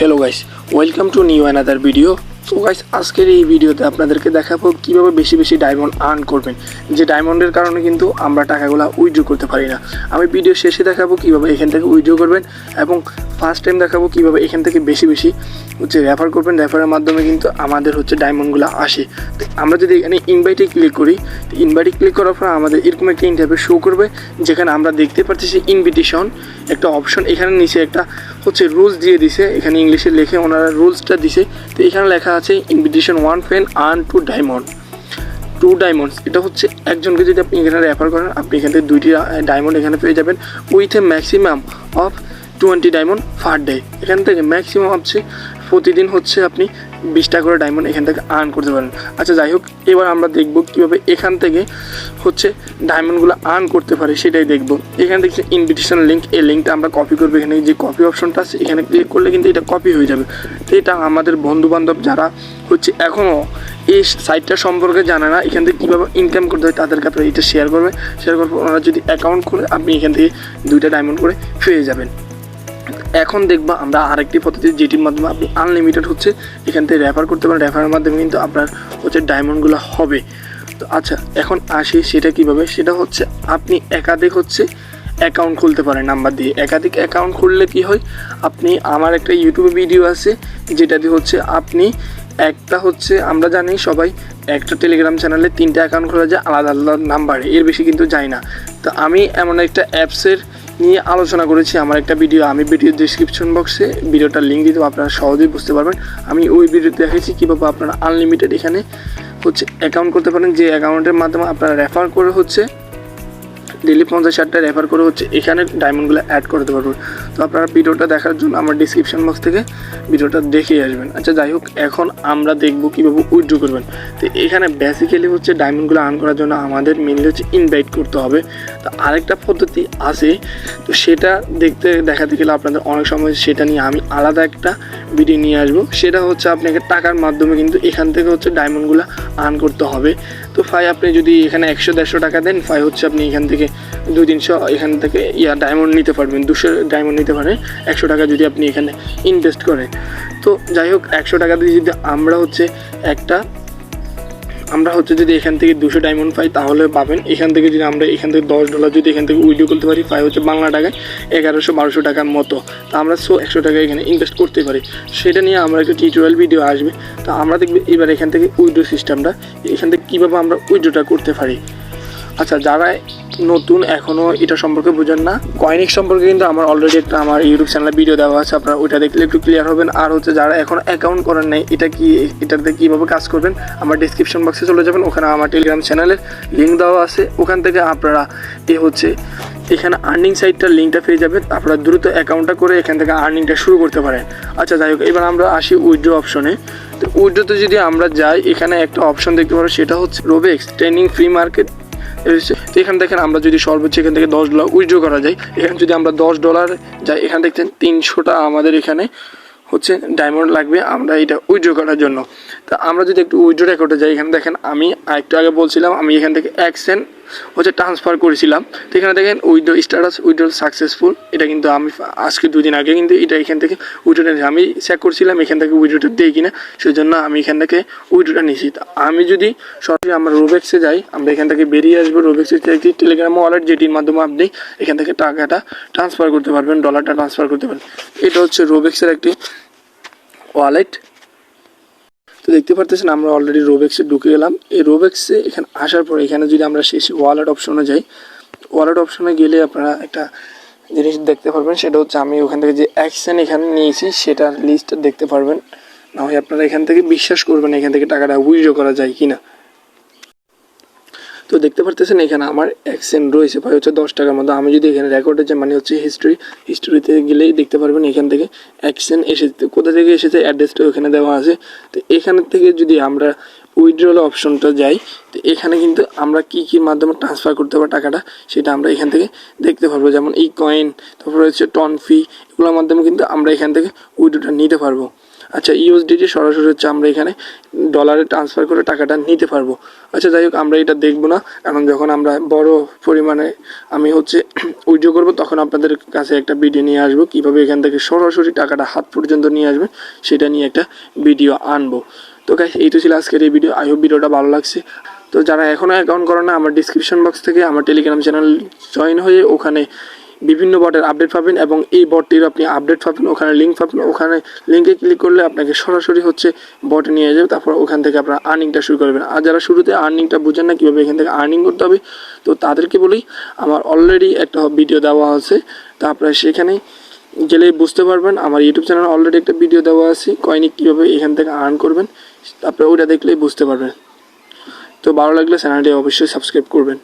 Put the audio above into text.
Hello guys welcome to new another video তো guys আজকের এই ভিডিওতে আপনাদেরকে দেখাবো কীভাবে বেশি বেশি ডায়মন্ড আর্ন করবেন। যে ডায়মন্ডের কারণে কিন্তু আমরা টাকাগুলো উইথড্র করতে পারি না। আমি ভিডিও শেষে দেখাবো কীভাবে এখান থেকে উইড্রো করবেন এবং ফার্স্ট টাইম দেখাবো কীভাবে এখান থেকে বেশি বেশি হচ্ছে রেফার করবেন। রেফারের মাধ্যমে কিন্তু আমাদের হচ্ছে ডায়মন্ডগুলো আসে। তো আমরা যদি এখানে ইনভাইটে ক্লিক করি তো ইনভাইটে ক্লিক করার পর আমাদের এরকম একটা ইন্টারভিউ শো করবে, যেখানে আমরা দেখতে পাচ্ছি ইনভিটেশন একটা অপশন এখানে নিচে একটা হচ্ছে রুলস দিয়ে দিছে। এখানে ইংলিশে লেখে ওনারা রুলসটা দিছে। তো এখানে লেখা আছে invitation one friend earn two diamond two diamonds এটা হচ্ছে একজনকে যদি আপনি এখানে রেফার করেন, আপনি এখান থেকে দুইটি ডায়মন্ড এখানে পেয়ে যাবেন with a maximum of twenty diamond per day এখান থেকে ম্যাক্সিমাম হচ্ছে প্রতিদিন হচ্ছে আপনি বিশটা করে ডায়মন্ড এখান থেকে আর্ন করতে পারেন। আচ্ছা যাই হোক, এবার আমরা দেখব কীভাবে এখান থেকে হচ্ছে ডায়মন্ডগুলো আর্ন করতে পারে, সেটাই দেখব। এখান থেকে ইনভিটেশন লিঙ্ক এই লিঙ্কটা আমরা কপি করব এখানে। যে কপি অপশনটা আছে, এখানে ক্লিক করলে কিন্তু এটা কপি হয়ে যাবে। এটা আমাদের বন্ধু বান্ধব যারা হচ্ছে এখনও এই সাইটটা সম্পর্কে জানে না, এখান থেকে কীভাবে ইনকাম করতে হয় তাদেরকে আপনারা এটা শেয়ার করবে। শেয়ার করার পর ওনারা যদি অ্যাকাউন্ট খুলে, আপনি এখান থেকে দুইটা ডায়মন্ড করে পেয়ে যাবেন। এখন দেখবা আমরা আরেকটি পদ্ধতি, যেটির মাধ্যমে আপনি আনলিমিটেড হচ্ছে, এখান থেকে রেফার করতে পারেন। রেফারের মাধ্যমে কিন্তু আপনার হচ্ছে ডায়মন্ডগুলো হবে। তো আচ্ছা এখন আসি সেটা কীভাবে? সেটা হচ্ছে আপনি একাধিক হচ্ছে অ্যাকাউন্ট খুলতে পারেন নাম্বার দিয়ে। একাধিক অ্যাকাউন্ট খুললে কি হয়? আপনি, আমার একটা ইউটিউবে ভিডিও আছে, যেটা দিয়ে হচ্ছে আপনি একটা হচ্ছে, আমরা জানি সবাই, একটা টেলিগ্রাম চ্যানেলে তিনটা অ্যাকাউন্ট খোলা যায়, আলাদা আলাদা নাম্বারে এর বেশি কিন্তু যায় না। তো আমি এমন একটা অ্যাপসের নিয়ে আলোচনা করেছি আমার একটা ভিডিও, আমি ভিডিও ডিসক্রিপশন বক্সে ভিডিওটার লিঙ্ক দিতে আপনারা সহজেই বুঝতে পারবেন। আমি ওই ভিডিওতে দেখেছি কীভাবে আপনারা আনলিমিটেড এখানে হচ্ছে অ্যাকাউন্ট করতে পারেন, যে অ্যাকাউন্টের মাধ্যমে আপনারা রেফার করে হচ্ছে ডেলি পঞ্চাশ ষাটটা রেফার করে হচ্ছে, এখানে ডায়মন্ডগুলো অ্যাড করতে পারবেন তো আপনারা ভিডিওটা দেখার জন্য আমার ডিসক্রিপশন বক্স থেকে ভিডিওটা দেখেই আসবেন। আচ্ছা যাই হোক, এখন আমরা দেখব কীভাবে উইথড্র করবেন। তো এখানে বেসিক্যালি হচ্ছে ডায়মন্ডগুলো আর্ন করার জন্য আমাদের মেনলি হচ্ছে ইনভাইট করতে হবে। তো আরেকটা পদ্ধতি আছে, তো সেটা দেখতে দেখাতে গেলে আপনাদের অনেক সময় সেটা নিয়ে আমি আলাদা একটা ভিডিও নিয়ে আসব। সেটা হচ্ছে আপনাকে টাকার মাধ্যমে কিন্তু এখান থেকে হচ্ছে ডায়মন্ডগুলো আর্ন করতে হবে। তো ফাই আপনি যদি এখানে একশো দেড়শো টাকা দেন ফাই হচ্ছে আপনি এখান থেকে দুই তিনশো এখান থেকে, ইয়া ডায়মন্ড নিতে পারবেন, দুশো ডায়মন্ড নিতে পারে, একশো টাকা যদি আপনি এখানে ইনভেস্ট করেন তো যাই হোক, একশো টাকা দিয়ে যদি আমরা হচ্ছে একটা, আমরা হচ্ছে যদি এখান থেকে দুশো ডায়মন্ড পাই, তাহলে পাবেন। এখান থেকে যদি আমরা এখান থেকে দশ ডলার যদি এখান থেকে উইডিও করতে পারি, পাই হচ্ছে বাংলা টাকায় এগারোশো বারোশো টাকার মতো। তা আমরা সো একশো টাকা এখানে ইনভেস্ট করতে পারি। সেটা নিয়ে আমরা একটা টিউটোরিয়াল ভিডিও আসবে। তো আমরা দেখবে এবার এখান থেকে উইড্রো সিস্টেমটা এখান থেকে কীভাবে আমরা উইড্রোটা করতে পারি। আচ্ছা যারা নতুন এখনও এটা সম্পর্কে বোঝেন না, কয়েনিক সম্পর্কে কিন্তু আমার অলরেডি একটা আমার ইউটিউব চ্যানেলে ভিডিও দেওয়া আছে, আপনারা ওইটা দেখলে একটু ক্লিয়ার হবেন। আর হচ্ছে যারা এখন অ্যাকাউন্ট করেন নাই, এটা কি, এটাতে কীভাবে কাজ করবেন, আমার ডিসক্রিপশন বক্সে চলে যাবেন, ওখানে আমার টেলিগ্রাম চ্যানেলের লিঙ্ক দেওয়া আছে। ওখান থেকে আপনারা এ হচ্ছে এখানে আর্নিং সাইটটার লিঙ্কটা পেয়ে যাবেন, আপনারা দ্রুত অ্যাকাউন্টটা করে এখান থেকে আর্নিংটা শুরু করতে পারেন। আচ্ছা যাই হোক, এবার আমরা আসি উইড্রো অপশনে তো উইড্রোতে যদি আমরা যাই, এখানে একটা অপশন দেখতে পারো, সেটা হচ্ছে রোবেক্স ট্রেনিং ফ্রি মার্কেট তো এখানে দেখেন আমরা যদি সর্বোচ্চ এখান থেকে দশ ডলার উইথড্র করা যায়, এখানে যদি আমরা দশ ডলার যাই, এখানে দেখছেন তিনশোটা আমাদের এখানে হচ্ছে ডায়মন্ড লাগবে, আমরা এটা উইথড্র করার জন্য। তা আমরা যদি একটু উইথড্র রেকর্ডে যাই, এখানে দেখেন আমি একটু আগে বলছিলাম, আমি এখান থেকে এক সেন্ট হচ্ছে ট্রান্সফার করেছিলাম। তো এখানে দেখেন উইথড্র স্ট্যাটাস উইথড্র সাকসেসফুল এটা কিন্তু আমি আজকে দুদিন আগে কিন্তু এটা এখান থেকে উইথড্রটা আমি চেক করছিলাম, এখান থেকে উইথড্রটা দিই কিনা সেই জন্য আমি এখান থেকে উইড্রোটা নিয়েছি। তা আমি যদি সরাসরি আমরা রোবেক্সে যাই, আমরা এখান থেকে বেরিয়ে আসব। রোবেক্সে একটি টেলিগ্রাম ওয়ালেট যেটির মাধ্যমে আপনি এখান থেকে টাকাটা ট্রান্সফার করতে পারবেন ডলারটা ট্রান্সফার করতে পারবেন। এটা হচ্ছে রোবেক্সের একটি ওয়ালেট তো দেখতে পারতেছেন, আমরা অলরেডি রোবেক্সে ঢুকে গেলাম। এই রোবেক্সে এখানে আসার পরে এখানে যদি আমরা শেষ ওয়ালেট অপশনে যাই ওয়ালেট অপশনে গেলে আপনারা একটা জিনিস দেখতে পারবেন, সেটা হচ্ছে আমি ওখান থেকে যে অ্যাকশন এখানে নিয়েছি, সেটার লিস্ট দেখতে পারবেন। না হয় আপনারা এখান থেকে বিশ্বাস করবেন এখান থেকে টাকাটা উইড্রো করা যায় কি না তো দেখতে পারতেছেন এখানে আমার অ্যাকশন রয়েছে ভাই, হচ্ছে দশ টাকার মতো। আমি যদি এখানে রেকর্ডে যে মানে হচ্ছে হিস্ট্রি হিস্ট্রিতে গেলেই দেখতে পারবেন এখান থেকে অ্যাকশন এসেছে। কোথা থেকে এসেছে? অ্যাড্রেসটা ওখানে দেওয়া আছে। তো এখান থেকে যদি আমরা উইথড্রল অপশনটা যাই, তো এখানে কিন্তু আমরা কি কি মাধ্যমে ট্রান্সফার করতে পারব টাকাটা, সেটা আমরা এখান থেকে দেখতে পারব। যেমন এই কয়েন তারপরে হচ্ছে টন ফি এগুলোর মাধ্যমে কিন্তু আমরা এখান থেকে উইড্রোটা নিতে পারব। আচ্ছা ইউএসডিটি সরাসরি হচ্ছে আমরা এখানে ডলারে ট্রান্সফার করে টাকাটা নিতে পারব। আচ্ছা যাই হোক, আমরা এটা দেখব না, কারণ যখন আমরা বড় পরিমাণে আমি হচ্ছে উইড্রো করব, তখন আপনাদের কাছে একটা ভিডিও নিয়ে আসব, কীভাবে এখান থেকে সরাসরি টাকাটা হাত পর্যন্ত নিয়ে আসবে, সেটা নিয়ে একটা ভিডিও আনব। তো গাইস এই তো ছিল আজকের এই ভিডিও আই হোপ ভিডিওটা ভালো লাগছে। তো যারা এখনও অ্যাকাউন্ট করে না, আমার ডিসক্রিপশন বক্স থেকে আমার টেলিগ্রাম চ্যানেল জয়েন হয়ে ওখানে বিভিন্ন বটের আপডেট পাবেন এবং এই বটটির আপনি আপডেট পাবেন। ওখানে লিঙ্ক পাবেন। ওখানে লিঙ্কে ক্লিক করলে আপনাকে সরাসরি হচ্ছে বটে নিয়ে যাবে। তারপর ওখান থেকে আপনার আর্নিংটা শুরু করবেন। আর যারা শুরুতে আর্নিংটা বুঝেন না, কীভাবে এখান থেকে আর্নিং করতে হবে, তো তাদেরকে বলি, আমার অলরেডি একটা ভিডিও দেওয়া আছে। তা আপনারা সেখানেই গেলেই বুঝতে পারবেন। আমার ইউটিউব চ্যানেলে অলরেডি একটা ভিডিও দেওয়া আছে, কয়নি, কীভাবে এখান থেকে আর্ন করবেন। আপনারা ওইটা দেখলেই বুঝতে পারবেন। তো ভালো লাগলে চ্যানেলটি অবশ্যই সাবস্ক্রাইব করবেন।